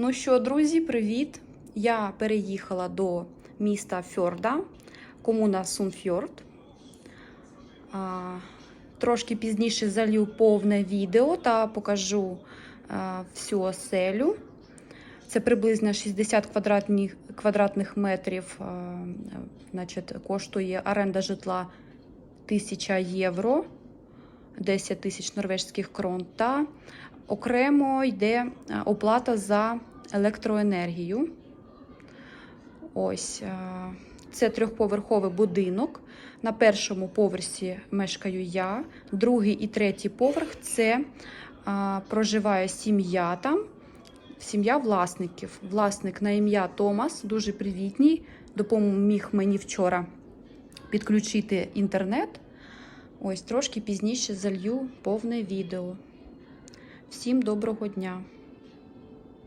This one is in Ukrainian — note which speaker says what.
Speaker 1: Ну що, друзі, привіт! Я переїхала до міста Фьорда, комуна Сунфьорд. Трошки пізніше залью повне відео та покажу всю оселю. Це приблизно 60 квадратних, квадратних метрів. Значить, коштує оренда житла 1000 євро, 10 тисяч норвежських крон. Та окремо йде оплата за електроенергію. Ось е, це трьохповерховий будинок. На першому поверсі мешкаю я, другий і третій поверх це а, проживає сім'я там, сім'я власників. Власник на ім'я Томас, дуже привітний, допоміг мені вчора підключити інтернет. Ось трошки пізніше залью повне відео. Всім доброго дня!